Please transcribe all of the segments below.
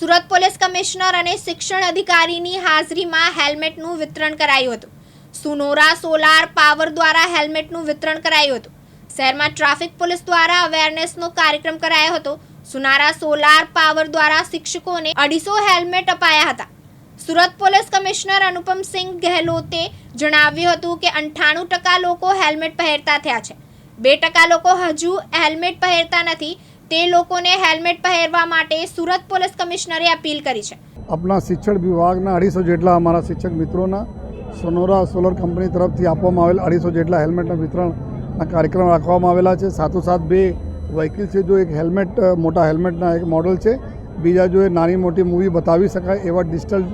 Surat police commissioner અને શિક્ષણ અધિકારીની હાજરીમાં હેલ્મેટનું વિતરણ કરાયું હતું. સુનોરા સોલાર પાવર દ્વારા હેલ્મેટનું વિતરણ કરાયું હતું. શહેરમાં ટ્રાફિક પોલીસ દ્વારા અવેરનેસનો કાર્યક્રમ કરાયો હતો. સુનારા સોલાર પાવર દ્વારા શિક્ષકોને અઢીસો હેલ્મેટ અપાયા હતા. સુરત પોલીસ કમિશનર અનુપમસિંહ ગહેલોતે જણાવ્યું હતું કે અંઠાણું ટકા લોકો હેલ્મેટ પહેરતા થયા છે. બે ટકા લોકો હજુ હેલ્મેટ પહેરતા નથી. તે લોકોને હેલ્મેટ પહેરવા માટે સુરત પોલીસ કમિશનરે અપીલ કરી છે. આપણા શિક્ષણ વિભાગના અઢીસો જેટલા અમારા શિક્ષક મિત્રોના સોનોરા સોલર કંપની તરફથી આપવામાં આવેલ અઢીસો જેટલા હેલ્મેટના વિતરણના કાર્યક્રમ રાખવામાં આવેલા છે. સાથોસાથ બે વ્હીકલ છે, જો એક હેલ્મેટ મોટા હેલ્મેટના એક મોડલ છે. બીજા જો એ નાની મોટી મૂવી બતાવી શકાય એવા ડિજિટલ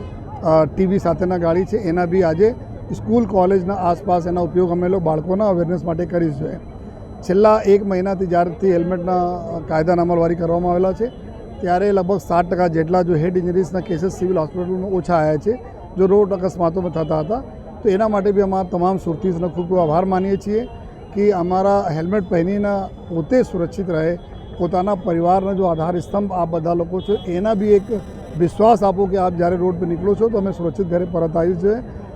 ટીવી સાથેના ગાડી છે. એના બી આજે સ્કૂલ, કોલેજના આસપાસ એના ઉપયોગ અમે લોકો બાળકોના અવેરનેસ માટે કરીશું છેલ્લા એક મહિનાથી જ્યારથી હેલ્મેટના કાયદાના અમલવારી કરવામાં આવેલા છે, ત્યારે લગભગ સાત ટકા જેટલા જો હેડ ઇન્જરીઝના કેસીસ સિવિલ હોસ્પિટલમાં ઓછા આવ્યા છે, જો રોડ અકસ્માતોમાં થતા હતા, તો એના માટે બી અમારા તમામ સુરતીસનો ખૂબ ખૂબ આભાર માનીએ છીએ કે અમારા હેલ્મેટ પહેરીને પોતે સુરક્ષિત રહે, પોતાના પરિવારનો જો આધાર સ્તંભ આ બધા લોકો છે, એના બી એક વિશ્વાસ આપો કે આપ જ્યારે રોડ પર નીકળો છો તો અમે સુરક્ષિત ઘરે પરત આવ્યું છે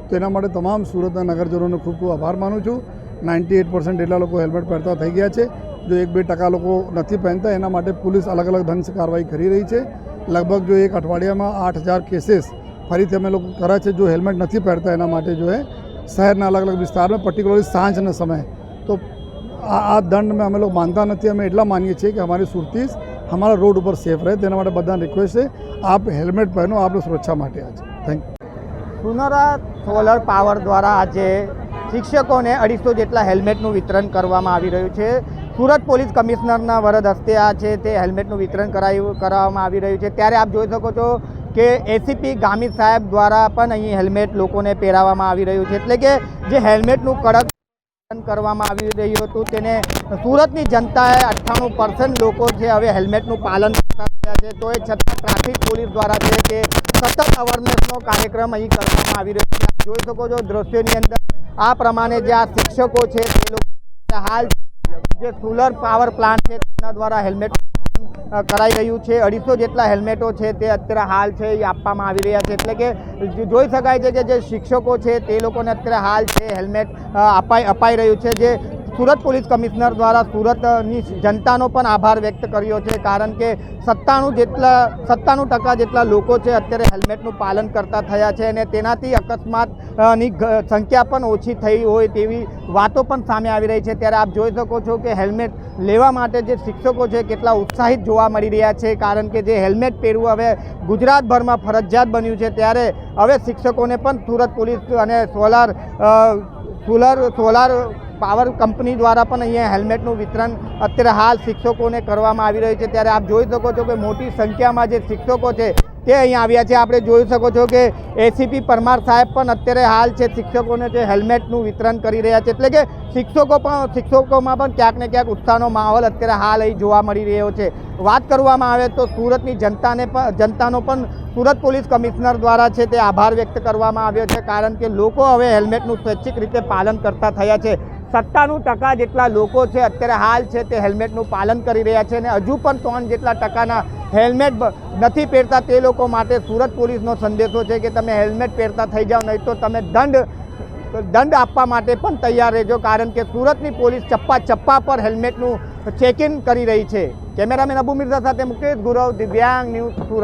તો એના માટે તમામ સુરતના નગરજનોનો ખૂબ ખૂબ આભાર માનું છું. નાઇન્ટી એટ પર્સન્ટ એટલા લોકો હેલ્મેટ પહેરતા થઈ ગયા છે. જો એક બે ટકા લોકો નથી પહેરતા, એના માટે પોલીસ અલગ અલગ ઢંગથી કાર્યવાહી કરી રહી છે. લગભગ જો એક અઠવાડિયામાં આઠ હજાર કેસીસ ફરીથી અમે લોકો કર્યા છે જો હેલ્મેટ નથી પહેરતા, એના માટે જો એ શહેરના અલગ અલગ વિસ્તારમાં પર્ટિક્યુલરલી સાંજના સમયે. તો આ આ દંડ મેં અમે લોકો માનતા નથી. અમે એટલા માનીએ છીએ કે અમારી સુરતીસ અમારા રોડ ઉપર સેફ રહે. તેના માટે બધાને રિક્વેસ્ટ છે, આપ હેલ્મેટ પહેરો આપણી સુરક્ષા માટે આજે. થેન્ક યુ સુનરા સોલર પાવર દ્વારા આજે શિક્ષકોને અઢીસો જેટલા હેલ્મેટનું વિતરણ કરવામાં આવી રહ્યું છે. સુરત પોલીસ કમિશનરના વરદ હસ્તે આ છે તે હેલ્મેટનું વિતરણ કરાયું કરવામાં આવી રહ્યું છે. ત્યારે આપ જોઈ શકો છો કે એસીપી ગામિત સાહેબ દ્વારા પણ અહીં હેલ્મેટ લોકોને પહેરાવવામાં આવી રહ્યું છે. એટલે કે જે હેલ્મેટનું કડક કરવામાં આવી રહ્યું હતું તેને સુરતની જનતાએ અઠ્ઠાણું પર્સન્ટ લોકો છે હવે હેલ્મેટનું પાલન કરતા થયા છે. તો એ છતાં ટ્રાફિક પોલીસ દ્વારા છે તે સતત અવેરનેસનો કાર્યક્રમ અહીં કરવામાં આવી રહ્યો છે. જોઈ શકો છો દ્રશ્યોની અંદર આ પ્રમાણે જે આ શિક્ષકો છે તે લોકો હાલ જે સોલર પાવર પ્લાન્ટ છે તેના દ્વારા હેલ્મેટ કરાઈ રહ્યું છે. અઢીસો જેટલા હેલ્મેટો છે તે અત્યારે હાલ છે, એ આપવામાં આવી રહ્યા છે. એટલે કે જોઈ શકાય છે કે જે શિક્ષકો છે તે લોકોને અત્યારે હાલ છે હેલ્મેટ અપાઈ અપાઈ રહ્યું છે. જે સુરત પોલીસ કમિશનર દ્વારા સુરતની જનતાનો પણ આભાર વ્યક્ત કર્યો છે, કારણ કે સત્તાણું જેટલા, સત્તાણું ટકા જેટલા લોકો છે અત્યારે હેલ્મેટનું પાલન કરતા થયા છે અને તેનાથી અકસ્માતની સંખ્યા પણ ઓછી થઈ હોય તેવી વાતો પણ સામે આવી રહી છે. ત્યારે આપ જોઈ શકો છો કે હેલ્મેટ લેવા માટે જે શિક્ષકો છે કેટલા ઉત્સાહિત જોવા મળી રહ્યા છે, કારણ કે જે હેલ્મેટ પહેરવું હવે ગુજરાતભરમાં ફરજિયાત બન્યું છે. ત્યારે હવે શિક્ષકોને પણ સુરત પોલીસ અને solar solar solar power company દ્વારા પણ અહીંયા હેલ્મેટનું વિતરણ અત્યારે હાલ શિક્ષકોને કરવામાં આવી રહ્યું છે. ત્યારે આપ જોઈ શકો છો કે મોટી સંખ્યામાં જે શિક્ષકો છે તે અહીંયા આવ્યા છે. આપણે જોઈ શકો છો કે એસીપી પરમાર સાહેબ પણ અત્યારે હાલ છે શિક્ષકોને જે હેલ્મેટનું વિતરણ કરી રહ્યા છે. એટલે કે શિક્ષકો પણ, શિક્ષકોમાં પણ ક્યાંક ને ક્યાંક ઉત્સાહનો માહોલ અત્યારે હાલ અહીં જોવા મળી રહ્યો છે. વાત કરવામાં આવે તો સુરતની જનતાને પણ, જનતાનો પણ સુરત પોલીસ કમિશનર દ્વારા છે તે આભાર વ્યક્ત કરવામાં આવ્યો છે. કારણ કે લોકો હવે હેલ્મેટનું સ્વૈચ્છિક રીતે પાલન કરતા થયા છે. સત્તાણું ટકા જેટલા લોકો છે, અત્યારે હાલ છે તે હેલ્મેટનું પાલન કરી રહ્યા છે અને હજુ પણ ત્રણ જેટલા ટકાના હેલ્મેટ નથી પહેરતા તે લોકો માટે સુરત પોલીસનો સંદેશો છે કે તમે હેલ્મેટ પહેરતા થઈ જાઓ, નહીં તો તમે દંડ દંડ આપવા માટે પણ તૈયાર રહેજો, કારણ કે સુરતની પોલીસ ચપ્પા ચપ્પા પર હેલ્મેટનું ચેકિંગ કરી રહી છે. કેમેરામેન અબુ મિર્ઝા સાથે મુકેશ ગુરવ દિવ્યાંગ ન્યૂઝ સુરત.